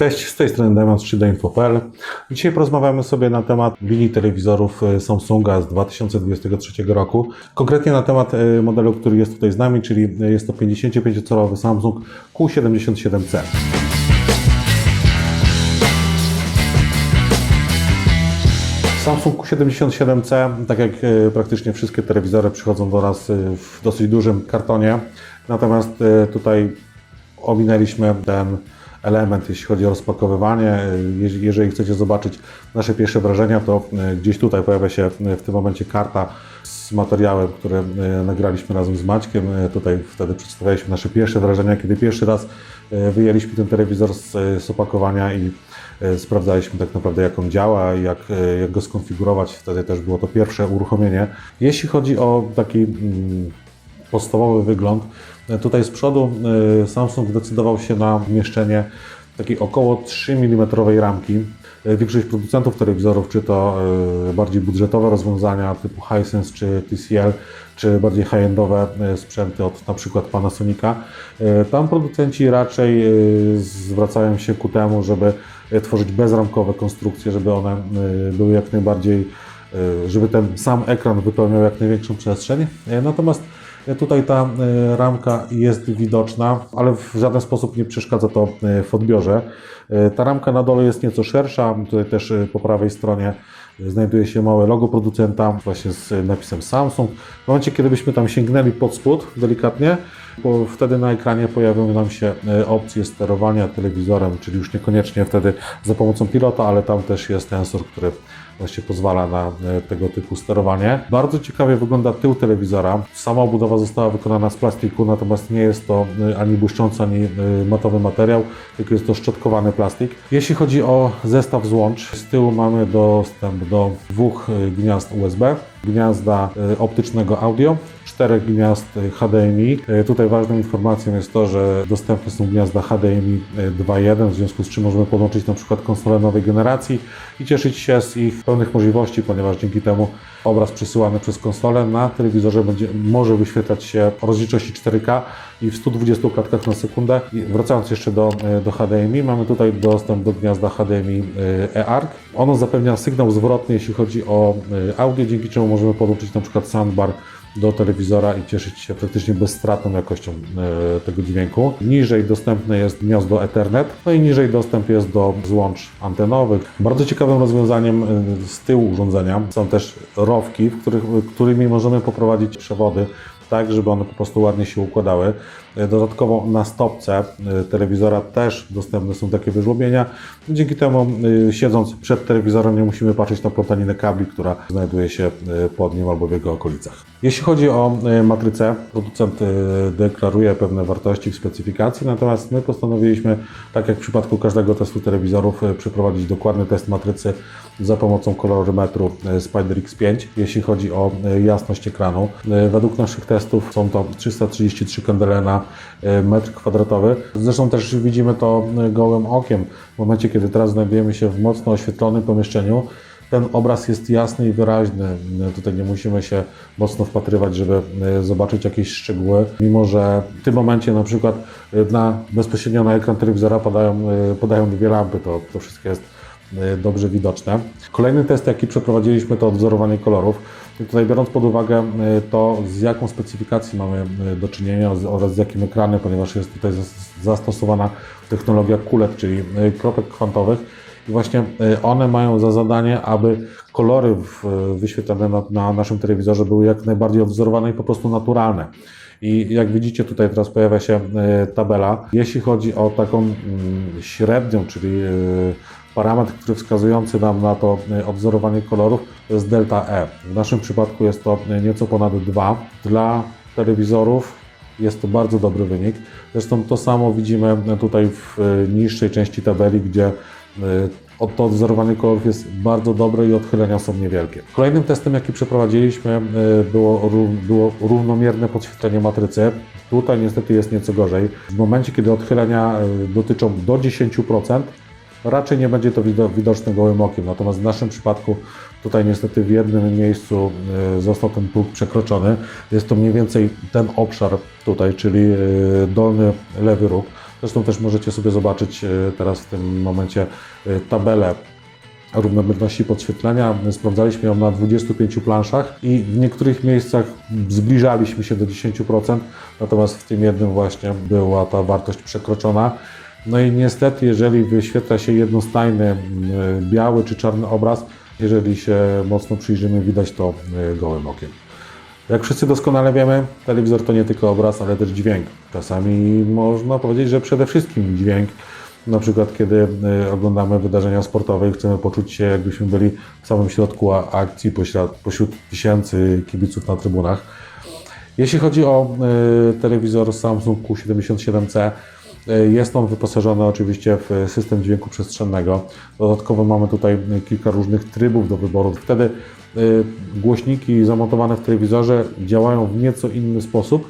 Cześć, z tej strony z 3dinfo.pl. Dzisiaj porozmawiamy sobie na temat mini telewizorów e, Samsunga z 2023 roku. Konkretnie na temat e, modelu, który jest tutaj z nami, czyli jest to 55-calowy Samsung Q77C. Samsung Q77C, tak jak e, praktycznie wszystkie telewizory, przychodzą do nas w dosyć dużym kartonie. Natomiast tutaj ominęliśmy ten element, jeśli chodzi o rozpakowywanie. Jeż- Jeżeli chcecie zobaczyć nasze pierwsze wrażenia, to e, gdzieś tutaj pojawia się e, w tym momencie karta z materiałem, który e, nagraliśmy razem z Maćkiem. Tutaj wtedy przedstawialiśmy nasze pierwsze wrażenia, kiedy pierwszy raz wyjęliśmy ten telewizor z, z opakowania i sprawdzaliśmy tak naprawdę jak on działa jak, jak go skonfigurować. Wtedy też było to pierwsze uruchomienie. Jeśli chodzi o taki mm, podstawowy wygląd, e, tutaj z przodu e, Samsung zdecydował się na umieszczenie takiej około 3 mm ramki. E, Większość producentów telewizorów, czy to bardziej budżetowe rozwiązania typu Hisense czy TCL, czy bardziej high-endowe sprzęty od na przykład Panasonica, tam producenci raczej zwracają się ku temu, żeby tworzyć bezramkowe konstrukcje, żeby one były jak najbardziej, żeby ten sam ekran wypełniał jak największą przestrzeń. Natomiast Tutaj ta e, ramka jest widoczna, ale w żaden sposób nie przeszkadza to e, w odbiorze. E, Ta ramka na dole jest nieco szersza. Tutaj też e, po prawej stronie znajduje się małe logo producenta właśnie z napisem Samsung. W momencie, kiedy byśmy tam sięgnęli pod spód delikatnie, bo wtedy na ekranie pojawią nam się e, opcje sterowania telewizorem, czyli już niekoniecznie wtedy za pomocą pilota, ale tam też jest sensor, który właśnie pozwala na e, tego typu sterowanie. Bardzo ciekawie wygląda tył telewizora. Sama obudowa została wykonana z plastiku, natomiast nie jest to e, ani błyszczący, ani e, matowy materiał, tylko jest to szczotkowany plastik. Jeśli chodzi o zestaw złącz, z tyłu mamy dostęp do dwóch gniazd USB, gniazda optycznego audio, czterech gniazd e, HDMI. E, Tutaj ważną informacją jest to, że dostępne są gniazda HDMI e, 2.1, w związku z czym możemy podłączyć na przykład konsolę nowej generacji i cieszyć się z ich pełnych możliwości, ponieważ dzięki temu obraz przesyłany przez konsolę na telewizorze będzie, może wyświetlać się o rozdzielczości 4K i w 120 klatkach na sekundę. I wracając jeszcze do, e, do HDMI, mamy tutaj dostęp do gniazda HDMI e, e-ARC. Ono zapewnia sygnał zwrotny, jeśli chodzi o e, audio, dzięki czemu możemy podłączyć na przykład soundbar do telewizora i cieszyć się praktycznie bezstratną jakością e, tego dźwięku. Niżej dostępne jest gniazdo Ethernet, no i niżej dostęp jest do złącz antenowych. Bardzo ciekawym rozwiązaniem e, z tyłu urządzenia są też rowki, w których, którymi możemy poprowadzić przewody tak, żeby one po prostu ładnie się układały. E, Dodatkowo na stopce e, telewizora też dostępne są takie wyżłobienia. Dzięki temu e, siedząc przed telewizorem nie musimy patrzeć na plątaninę kabli, która znajduje się pod nim albo w jego okolicach. Jeśli chodzi o matrycę, producent deklaruje pewne wartości w specyfikacji, natomiast my postanowiliśmy, tak jak w przypadku każdego testu telewizorów, przeprowadzić dokładny test matrycy za pomocą kolorymetru Spider X5, jeśli chodzi o jasność ekranu. Według naszych testów są to 333 kandele na e, metr kwadratowy. Zresztą też widzimy to e, gołym okiem. W momencie, kiedy teraz znajdujemy się w mocno oświetlonym pomieszczeniu, ten obraz jest jasny i wyraźny. E, Tutaj nie musimy się mocno wpatrywać, żeby zobaczyć jakieś szczegóły, mimo że w tym momencie na przykład na, bezpośrednio na ekran telewizora padają, e, podają dwie lampy, to, to wszystko jest dobrze widoczne. Kolejny test, jaki przeprowadziliśmy, to odwzorowanie kolorów. Tutaj biorąc pod uwagę e, to, z jaką specyfikacji mamy e, do czynienia oraz z jakim ekranem, ponieważ jest tutaj zas- zastosowana technologia QLED, czyli e, kropek kwantowych. I właśnie one mają za zadanie, aby kolory wyświetlane na, na naszym telewizorze były jak najbardziej odwzorowane i po prostu naturalne. I jak widzicie, tutaj teraz pojawia się tabela. Jeśli chodzi o taką mm, średnią, czyli parametr, który wskazujący nam na to e, odwzorowanie kolorów, to jest delta E. W naszym przypadku jest to e, nieco ponad 2. Dla telewizorów jest to bardzo dobry wynik. Zresztą to samo widzimy tutaj w e, niższej części tabeli, gdzie e, to odwzorowanie kolorów jest bardzo dobre i odchylenia są niewielkie. Kolejnym testem, jaki przeprowadziliśmy, e, było, było równomierne podświetlenie matrycy. Tutaj niestety jest nieco gorzej. W momencie, kiedy odchylenia e, dotyczą do 10%, raczej nie będzie to wido- widoczne gołym okiem. Natomiast w naszym przypadku tutaj niestety w jednym miejscu e, został ten próg przekroczony. Jest to mniej więcej ten obszar tutaj, czyli e, dolny lewy róg. Zresztą też możecie sobie zobaczyć e, teraz w tym momencie tabelę równomierności podświetlenia. My Sprawdzaliśmy ją na 25 planszach i w niektórych miejscach zbliżaliśmy się do 10%, natomiast w tym jednym właśnie była ta wartość przekroczona. No i niestety, jeżeli wyświetla się jednostajny m, biały czy czarny obraz, jeżeli się mocno przyjrzymy, widać to y, gołym okiem. Jak wszyscy doskonale wiemy, telewizor to nie tylko obraz, ale też dźwięk. Czasami można powiedzieć, że przede wszystkim dźwięk. Na przykład, kiedy y, oglądamy wydarzenia sportowe i chcemy poczuć się, jakbyśmy byli w samym środku akcji, pośród, pośród tysięcy kibiców na trybunach. Jeśli chodzi o telewizor Samsung Q77C, y, jest on wyposażony oczywiście w system dźwięku przestrzennego. Dodatkowo mamy tutaj kilka różnych trybów do wyboru. Wtedy y, głośniki zamontowane w telewizorze działają w nieco inny sposób,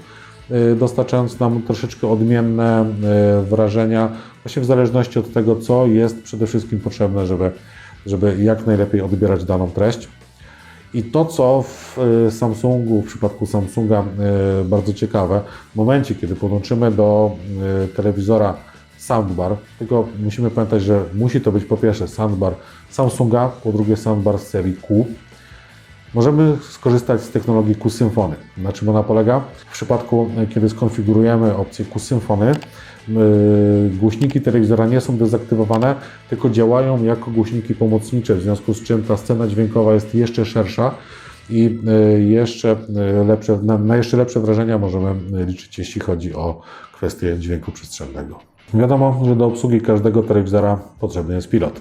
y, dostarczając nam troszeczkę odmienne wrażenia, właśnie w zależności od tego, co jest przede wszystkim potrzebne, żeby, żeby jak najlepiej odbierać daną treść. I to, co w y, Samsungu, w przypadku Samsunga y, bardzo ciekawe, w momencie, kiedy podłączymy do y, telewizora soundbar, tylko musimy pamiętać, że musi to być po pierwsze soundbar Samsunga, po drugie soundbar z serii Q. Możemy skorzystać z technologii Q-Symfony. Na czym ona polega? W przypadku, kiedy skonfigurujemy opcję Q-Symfony, y, głośniki telewizora nie są dezaktywowane, tylko działają jako głośniki pomocnicze, w związku z czym ta scena dźwiękowa jest jeszcze szersza i y, jeszcze y, lepsze, na, jeszcze lepsze wrażenia możemy liczyć, jeśli chodzi o kwestię dźwięku przestrzennego. Wiadomo, że do obsługi każdego telewizora potrzebny jest pilot.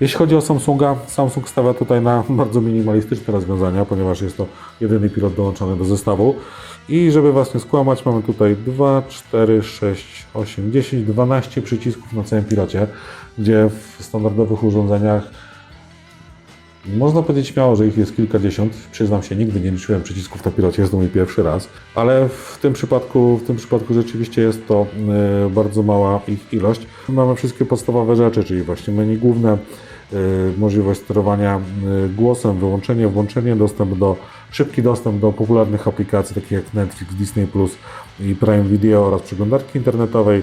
Jeśli chodzi o Samsunga, Samsung stawia tutaj na bardzo minimalistyczne rozwiązania, ponieważ jest to jedyny pilot dołączony do zestawu. I żeby Was nie skłamać, mamy tutaj 2, 4, 6, 8, 10, 12 przycisków na całym pilocie, gdzie w standardowych urządzeniach można powiedzieć śmiało, że ich jest kilkadziesiąt. Przyznam się, nigdy nie liczyłem przycisków na pilocie, jest to mój pierwszy raz. Ale w tym przypadku, w tym przypadku rzeczywiście jest to y, bardzo mała ich ilość. Mamy wszystkie podstawowe rzeczy, czyli właśnie menu główne, y, możliwość sterowania y, głosem, wyłączenie, włączenie, dostęp do, szybki dostęp do popularnych aplikacji takich jak Netflix, Disney+, i Prime Video oraz przeglądarki internetowej,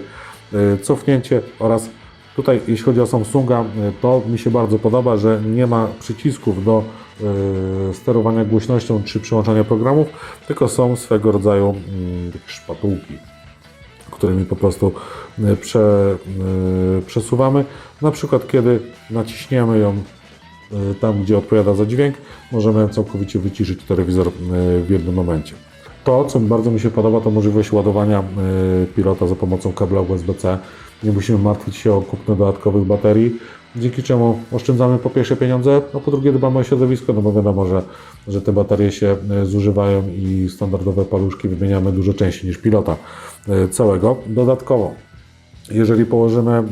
cofnięcie oraz Tutaj, jeśli chodzi o Samsunga, y, to mi się bardzo podoba, że nie ma przycisków do y, sterowania głośnością czy przełączania programów, tylko są swego rodzaju mm, szpatułki, którymi po prostu y, prze, przesuwamy. Na przykład, kiedy naciśniemy ją tam, gdzie odpowiada za dźwięk, możemy całkowicie wyciszyć telewizor w jednym momencie. To, co bardzo mi się podoba, to możliwość ładowania y, pilota za pomocą kabla USB-C. Nie musimy martwić się o kupno dodatkowych baterii, dzięki czemu oszczędzamy po pierwsze pieniądze, a po drugie dbamy o środowisko, no bo wiadomo, że, że te baterie się y, zużywają i standardowe paluszki wymieniamy dużo częściej niż pilota y, całego. Dodatkowo jeżeli położymy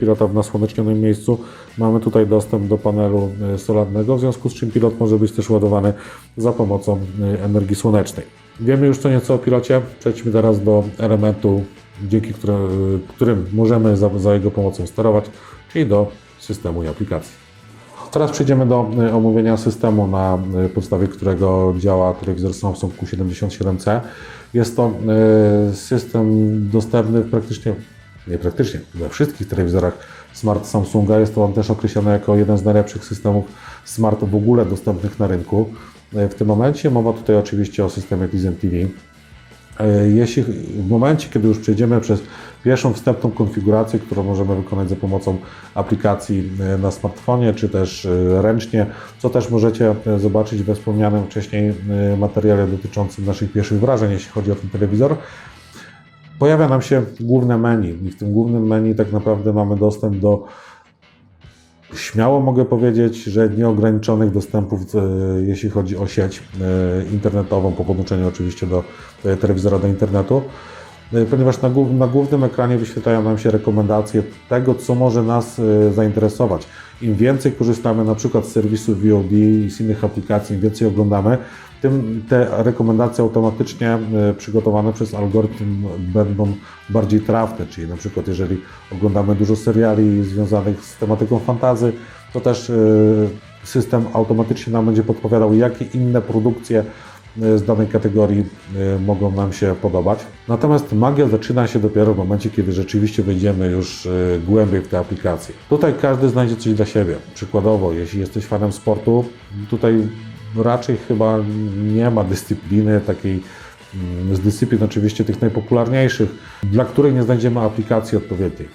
pilota w nasłonecznionym miejscu, mamy tutaj dostęp do panelu solarnego, w związku z czym pilot może być też ładowany za pomocą energii słonecznej. Wiemy już co nieco o pilocie, przejdźmy teraz do elementu, dzięki które, którym możemy za, za jego pomocą sterować, czyli do systemu i aplikacji. Teraz przejdziemy do y, omówienia systemu, na y, podstawie którego działa telewizor Samsung Q77C. Jest to y, system dostępny praktycznie, nie praktycznie, we wszystkich telewizorach Smart Samsunga. Jest to on też określony jako jeden z najlepszych systemów Smart w ogóle dostępnych na rynku. W tym momencie mowa tutaj oczywiście o systemie Tizen TV. E, Jeśli w momencie, kiedy już przejdziemy przez pierwszą wstępną konfigurację, którą możemy wykonać za pomocą aplikacji e, na smartfonie, czy też e, ręcznie, co też możecie zobaczyć we wspomnianym wcześniej materiale dotyczącym naszych pierwszych wrażeń, jeśli chodzi o ten telewizor, pojawia nam się główne menu i w tym głównym menu tak naprawdę mamy dostęp do Śmiało mogę powiedzieć, że nieograniczonych dostępów, e, jeśli chodzi o sieć e, internetową, po podłączeniu oczywiście do e, telewizora do internetu, ponieważ na, głów- na głównym ekranie wyświetlają nam się rekomendacje tego, co może nas zainteresować. Im więcej korzystamy na przykład z serwisu VOD i z innych aplikacji, im więcej oglądamy, tym te rekomendacje automatycznie e, przygotowane przez algorytm będą bardziej trafne, czyli na przykład jeżeli oglądamy dużo seriali związanych z tematyką fantazy, to też e, system automatycznie nam będzie podpowiadał, jakie inne produkcje e, z danej kategorii mogą nam się podobać. Natomiast magia zaczyna się dopiero w momencie, kiedy rzeczywiście wejdziemy już głębiej w te aplikacje. Tutaj każdy znajdzie coś dla siebie. Przykładowo, jeśli jesteś fanem sportu, tutaj raczej chyba nie ma dyscypliny takiej mm, z dyscyplin oczywiście tych najpopularniejszych, dla których nie znajdziemy aplikacji odpowiedniej.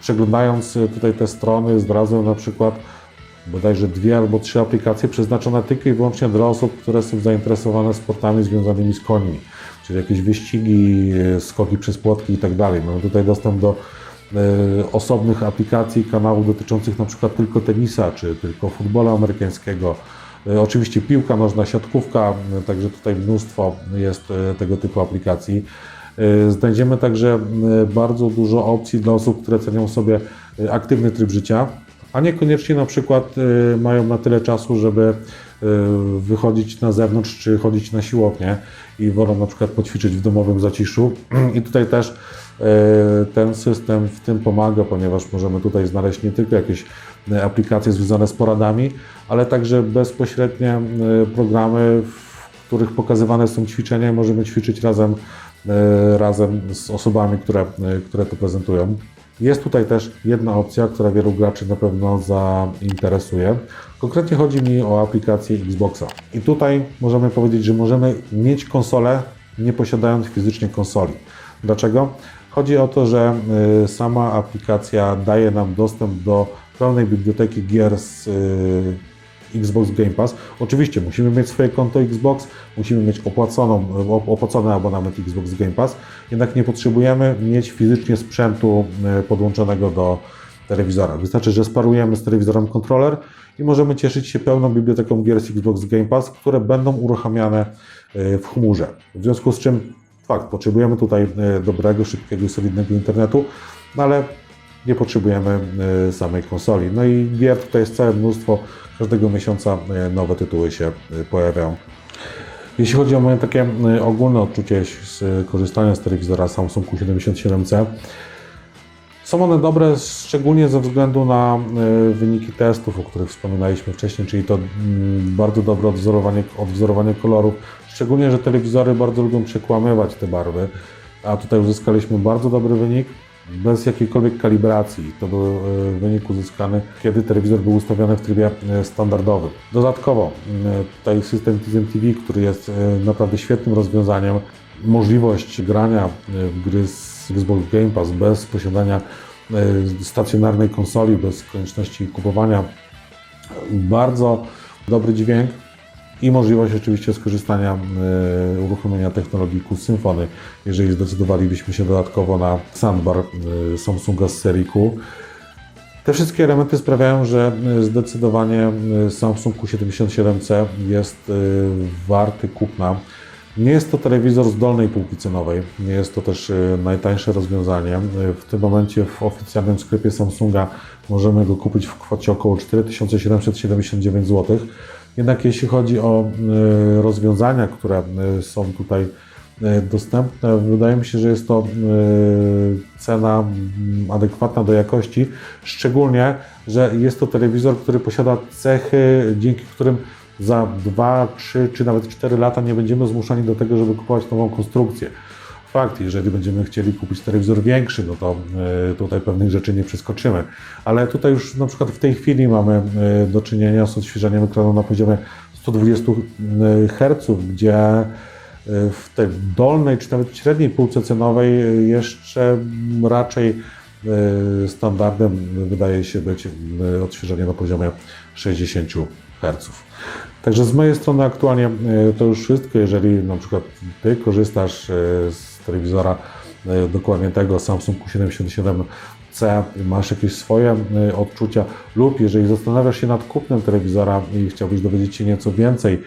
Przeglądając e, tutaj te strony, znalazłem na przykład bodajże dwie albo trzy aplikacje przeznaczone tylko i wyłącznie dla osób, które są zainteresowane sportami związanymi z końmi, czyli jakieś wyścigi, e, skoki przez płotki i tak. Mamy tutaj dostęp do e, osobnych aplikacji, kanałów dotyczących na przykład tylko tenisa, czy tylko futbolu amerykańskiego. E, Oczywiście piłka nożna, siatkówka, e, także tutaj mnóstwo jest e, tego typu aplikacji. Znajdziemy także bardzo dużo opcji dla osób, które cenią sobie aktywny tryb życia, a niekoniecznie na przykład mają na tyle czasu, żeby wychodzić na zewnątrz czy chodzić na siłownię i wolą na przykład poćwiczyć w domowym zaciszu. I tutaj też ten system w tym pomaga, ponieważ możemy tutaj znaleźć nie tylko jakieś e, aplikacje związane z poradami, ale także bezpośrednie e, programy, w których pokazywane są ćwiczenia i możemy ćwiczyć razem, e, razem z osobami, które, e, które to prezentują. Jest tutaj też jedna opcja, która wielu graczy na pewno zainteresuje. Konkretnie chodzi mi o aplikację Xboxa. I tutaj możemy powiedzieć, że możemy mieć konsolę, nie posiadając fizycznie konsoli. Dlaczego? Chodzi o to, że y, sama aplikacja daje nam dostęp do pełnej biblioteki gier z y, Xbox Game Pass. Oczywiście musimy mieć swoje konto Xbox, musimy mieć opłaconą, op- opłacony abonament Xbox Game Pass, jednak nie potrzebujemy mieć fizycznie sprzętu y, podłączonego do telewizora. Wystarczy, że sparujemy z telewizorem kontroler i możemy cieszyć się pełną biblioteką gier z Xbox Game Pass, które będą uruchamiane w chmurze. W związku z czym fakt, potrzebujemy tutaj y, dobrego, szybkiego i solidnego internetu, no ale nie potrzebujemy y, samej konsoli. No i gier tutaj jest całe mnóstwo, każdego miesiąca y, nowe tytuły się pojawiają. Jeśli chodzi o moje takie ogólne odczucie z korzystania z telewizora Samsung Q77C, są one dobre szczególnie ze względu na wyniki testów, o których wspominaliśmy wcześniej, czyli to mm, bardzo dobre odwzorowanie, odwzorowanie kolorów. Szczególnie, że telewizory bardzo lubią przekłamywać te barwy, a tutaj uzyskaliśmy bardzo dobry wynik bez jakiejkolwiek kalibracji. To był y, wynik uzyskany, kiedy telewizor był ustawiony w trybie y, standardowym. Dodatkowo y, tutaj system Tizen TV, który jest naprawdę świetnym rozwiązaniem, możliwość grania w gry z Xbox Game Pass bez posiadania stacjonarnej konsoli, bez konieczności kupowania. Bardzo dobry dźwięk i możliwość oczywiście skorzystania, y, uruchomienia technologii Q Symfony, jeżeli zdecydowalibyśmy się dodatkowo na soundbar y, Samsunga z serii Q. Te wszystkie elementy sprawiają, że y, zdecydowanie Samsung Q77C jest warty kupna. Nie jest to telewizor z dolnej półki cenowej, nie jest to też najtańsze rozwiązanie. W tym momencie w oficjalnym sklepie Samsunga możemy go kupić w kwocie około 4779 zł. Jednak jeśli chodzi o y, rozwiązania, które y, są tutaj y, dostępne, wydaje mi się, że jest to cena adekwatna do jakości, szczególnie, że jest to telewizor, który posiada cechy, dzięki którym za 2, 3 czy nawet 4 lata nie będziemy zmuszani do tego, żeby kupować nową konstrukcję. Fakt, jeżeli będziemy chcieli kupić telewizor większy, no to y, tutaj pewnych rzeczy nie przeskoczymy. Ale tutaj już na przykład w tej chwili mamy y, do czynienia z odświeżaniem ekranu na poziomie 120 Hz, gdzie w tej dolnej czy nawet średniej półce cenowej jeszcze raczej standardem wydaje się być odświeżanie na poziomie 60 Hz. Także z mojej strony aktualnie to już wszystko. Jeżeli na przykład Ty korzystasz z telewizora y, dokładnie tego Samsung Q77C, masz jakieś swoje y, odczucia lub jeżeli zastanawiasz się nad kupnem telewizora i chciałbyś dowiedzieć się nieco więcej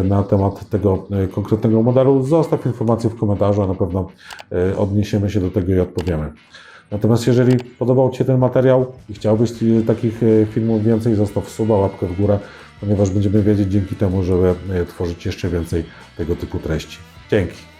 y, na temat tego konkretnego modelu, zostaw informację w komentarzu, a na pewno odniesiemy się do tego i odpowiemy. Natomiast jeżeli podobał Ci się ten materiał i chciałbyś takich filmów więcej, zostaw suba, łapkę w górę, ponieważ będziemy wiedzieć dzięki temu, żeby tworzyć jeszcze więcej tego typu treści. Dzięki.